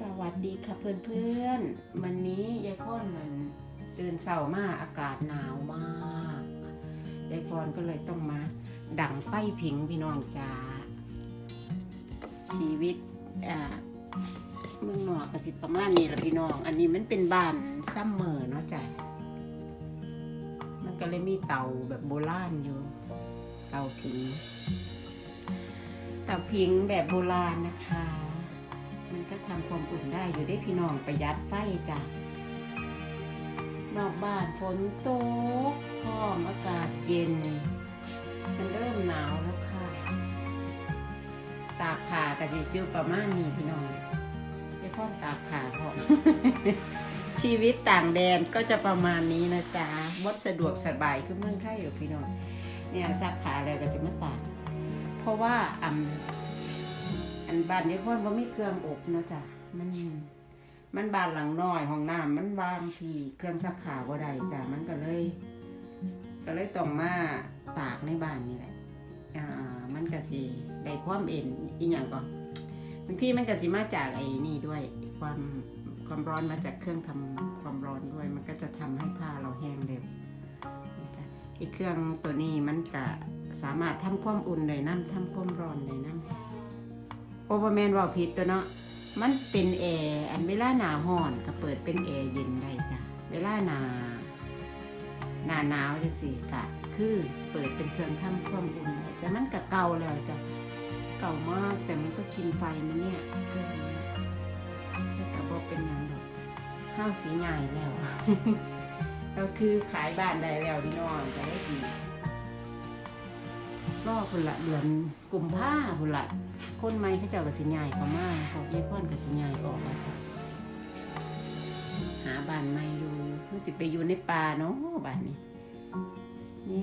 สวัสดีค่ะเพื่อนๆวันนี้ยายพ่อนมันตื่นเช้ามากอากาศหนาวมากยายพรก็เลยต้องมา ดังไฟผิงพี่น้องจ้าชีวิตอ่าเมืองนอกกสิประมาณนี้ละพี่น้อง อันนี้มันเป็นบ้านซัมเมอร์เนาะจ้ะมันก็เลยมีเตาแบบโบราณอยู่ เตาผิง เตาผิงแบบโบราณนะคะ มันก็ทำความอุ่นได้อยู่ได้พี่น้องประหยัดไฟจ้ะนอกบ้านฝนตกพร้อมอากาศเย็น มันเริ่มหนาวแล้วค่ะ ตากผ้ากับจิวๆประมาณนี้พี่น้องไอ้พ่อตากผ้าพร้อมชีวิตต่างแดนก็จะประมาณนี้นะจ๊ะมดสะดวกสบายคือเมืองไทยหรอพี่น้องเนี่ยซักผ้าแล้วก็จะมาตาก เพราะว่าอ่ บ้านนี้พ่อว่ามีเครื่องอบเนาะจ้ะมัน มันบ้านหลังน้อยห้องน้ำมันบางทีเครื่องซักผ้าบ่ได้จ้ะมันก็เลย ก็เลยต้องมาตากในบ้านนี่แหละอ่ามันก็สิได้ความเอ็นอีหยังก่อนบางทีมันก็สิมาจากไอ้นี่ด้วยความความร้อนมาจากเครื่องทำความร้อนด้วย มันก็จะทำให้ผ้าเราแห้งเร็วนี่จ้ะอ้เครื่องตัวนี้มันก็สามารถทำความอุ่นได้น้ำทำความร้อนได้น้ำ โอเปอร์แมนว่าผิดตัวเนาะ มันเป็นแอร์อันเวลาหนาห้อนก็เปิดเป็นแอร์เย็นได้จ้ะ เวลาหนาหนาหนาวจังสี่กะ คือเปิดเป็นเครื่องทำความอุ่นแต่มันก็เก่าแล้วจ้ะ เก่ามากแต่มันก็กินไฟนะเนี่ยเครื่องนี้แต่ก็บอกเป็นอย่างดอกข้าวสีใหญ่แล้วเราคือขายบ้านได้แล้วพี่น้องก็ได้สี รอพุ่นละเดือนกลุ่มผ้าพุ่นละคนใหม่เขาเจ้ากับสิใหญ่เขามาเขาเยี่พ่อนกับสิใหญ่ออกแล้วค่ะหาบ้านใหม่ดูมันสิไปอยู่ในป่าเนาะบ้านนี้นี่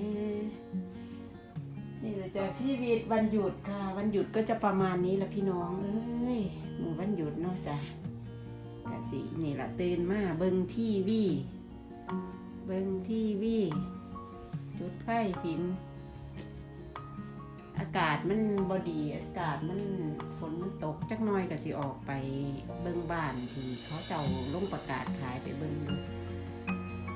นี่เราจะพี่วีดวันหยุดค่ะ วันหยุดก็จะประมาณนี้ละพี่น้องเอ้ยมือวันหยุดเนาะจ้ะกะสินี่ละตื่นมาเบิงทีวีเบิงทีวีจุดไฟผิงากาศมันบอดีอากาศมันฝนมันตกจักหน้อยก็สิออกไปเบิ่งบ้านที่เขาเจ้าลงประกาศขายไปเบิ่ง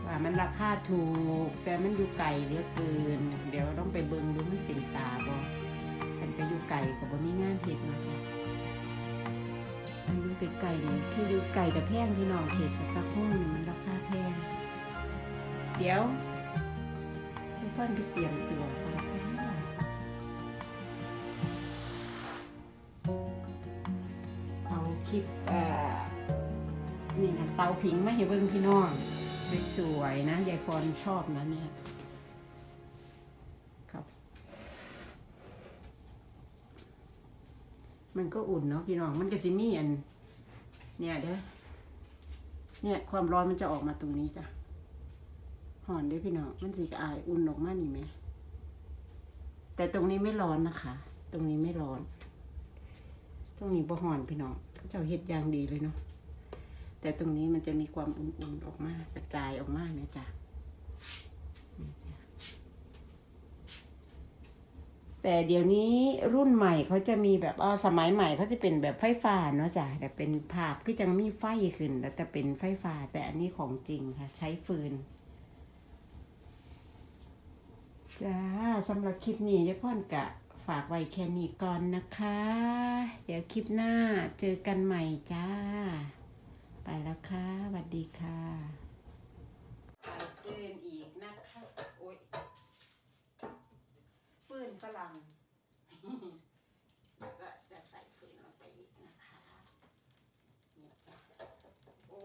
ว่ามันราคาถูก แต่มันอยู่ไกลเหลือเกิน เดี๋ยวต้องไปเบิ่งดูมันเป็นตาบ่มันไปอยู่ไกลกับบ่มีงานเห็ดเนาะจ้ะมันอยู่ไปไกลนี่คืออยู่ไกลกับแพงพี่น้องเขตสตอกโฮล์นี่มันราคาแพง เดี๋ยวเพิ่อนไปเตรียมตัวก่อ ลิปนี่นะเตาผิงไม่ให้เบิ่งพี่น้องสวยนะยายพรชอบนะเนี่ยครับ มันก็อุ่นเนาะพี่น้อง มันก็สิมีอัน เนี่ยเด้อเนี่ย ความร้อนมันจะออกมาตรงนี้จ้ะห่อนเด้อพี่น้อง มันสีกอายอุ่นออกมานี่ไหม แต่ตรงนี้ไม่ร้อนนะคะ ตรงนี้ไม่ร้อน ตรงนี้บ่ห่อนพี่น้อง เจ้าเฮ็ดอย่างดีเลยเนาะแต่ตรงนี้มันจะมีความอุ่นๆออกมากระจายออกมาเนี่ยจ้ะจ้ะแต่เดี๋ยวนี้รุ่นใหม่เขาจะมีแบบอ่าสมัยใหม่เขาจะเป็นแบบไฟฟ้าเนาะจ้ะแต่เป็นภาพคือจังมีไฟขึ้น แล้วแต่เป็นไฟฟ้า แต่อันนี้ของจริงค่ะ ใช้ฟืนจ้าสำหรับคลิปนี้ยายพ่อนกะ ฝากไว้แค่นี้ก่อนนะคะ เดี๋ยวคลิปหน้าเจอกันใหม่จ้า ไปแล้วค่ะสวัสดีค่ะปืนอีกนะคะ โอ้ยปืนฝรั่งแล้วก็จะใส่ฟืนลงไปอีกนะคะนี่จ้ะโอ้